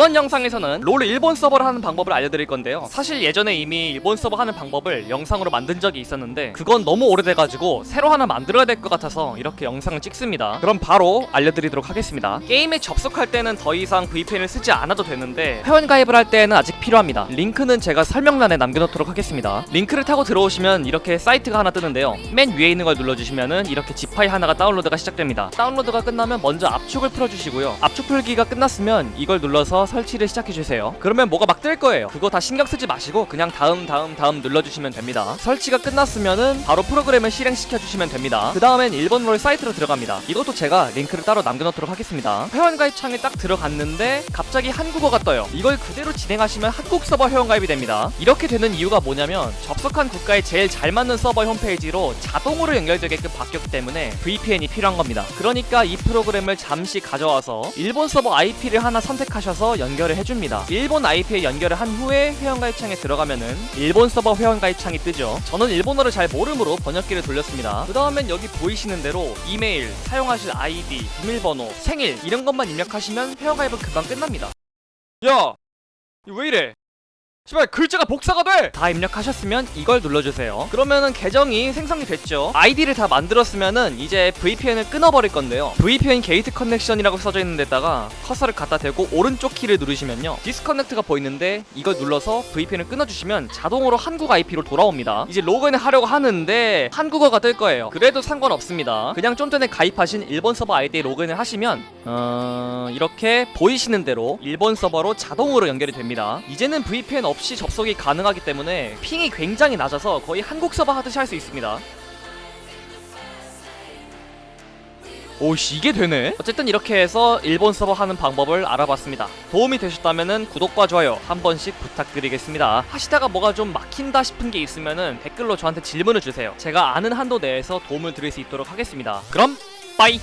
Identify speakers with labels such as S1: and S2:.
S1: 이번 영상에서는 롤 일본 서버를 하는 방법을 알려드릴 건데요. 사실 예전에 이미 일본 서버 하는 방법을 영상으로 만든 적이 있었는데 그건 너무 오래돼가지고 새로 하나 만들어야 될 것 같아서 이렇게 영상을 찍습니다. 그럼 바로 알려드리도록 하겠습니다. 게임에 접속할 때는 더 이상 VPN을 쓰지 않아도 되는데 회원 가입을 할 때는 아직 필요합니다. 링크는 제가 설명란에 남겨놓도록 하겠습니다. 링크를 타고 들어오시면 이렇게 사이트가 하나 뜨는데요. 맨 위에 있는 걸 눌러주시면은 이렇게 지파이 하나가 다운로드가 시작됩니다. 다운로드가 끝나면 먼저 압축을 풀어주시고요. 압축 풀기가 끝났으면 이걸 눌러서 설치를 시작해주세요. 그러면 뭐가 막 뜰 거예요. 그거 다 신경 쓰지 마시고 그냥 다음 다음 다음 눌러주시면 됩니다. 설치가 끝났으면은 바로 프로그램을 실행시켜 주시면 됩니다. 그 다음엔 1번 롤 사이트로 들어갑니다. 이것도 제가 링크를 따로 남겨놓도록 하겠습니다. 회원 가입 창에 딱 들어갔는데 갑자기 한국어가 떠요. 이걸 그대로 진행하시면 한국 서버 회원 가입이 됩니다. 이렇게 되는 이유가 뭐냐면 접속한 국가에 제일 잘 맞는 서버 홈페이지로 자동으로 연결되게끔 바뀌었기 때문에 VPN이 필요한 겁니다. 그러니까 이 프로그램을 잠시 가져와서 일본 서버 IP를 하나 선택하셔서 연결을 해줍니다. 일본 IP에 연결을 한 후에 회원가입 창에 들어가면은 일본 서버 회원가입 창이 뜨죠. 저는 일본어를 잘 모르므로 번역기를 돌렸습니다. 그 다음엔 여기 보이시는 대로 이메일, 사용하실 아이디, 비밀번호, 생일 이런 것만 입력하시면 회원가입은 금방 끝납니다. 야, 왜 이래? 씨발 글자가 복사가 돼! 다 입력하셨으면 이걸 눌러주세요. 그러면은 계정이 생성이 됐죠. 아이디를 다 만들었으면은 이제 VPN을 끊어버릴 건데요. VPN 게이트 커넥션이라고 써져 있는 데다가 커서를 갖다 대고 오른쪽 키를 누르시면요. 디스커넥트가 보이는데 이걸 눌러서 VPN을 끊어주시면 자동으로 한국 IP로 돌아옵니다. 이제 로그인을 하려고 하는데 한국어가 뜰 거예요. 그래도 상관없습니다. 그냥 좀 전에 가입하신 일본 서버 아이디에 로그인을 하시면 어... 이렇게 보이시는 대로 일본 서버로 자동으로 연결이 됩니다. 이제는 VPN 없이 접속이 가능하기 때문에 핑이 굉장히 낮아서 거의 한국 서버 하듯이 할 수 있습니다. 오씨 이게 되네? 어쨌든 이렇게 해서 일본 서버 하는 방법을 알아봤습니다. 도움이 되셨다면 구독과 좋아요 한 번씩 부탁드리겠습니다. 하시다가 뭐가 좀 막힌다 싶은 게 있으면 댓글로 저한테 질문을 주세요. 제가 아는 한도 내에서 도움을 드릴 수 있도록 하겠습니다. 그럼 빠이!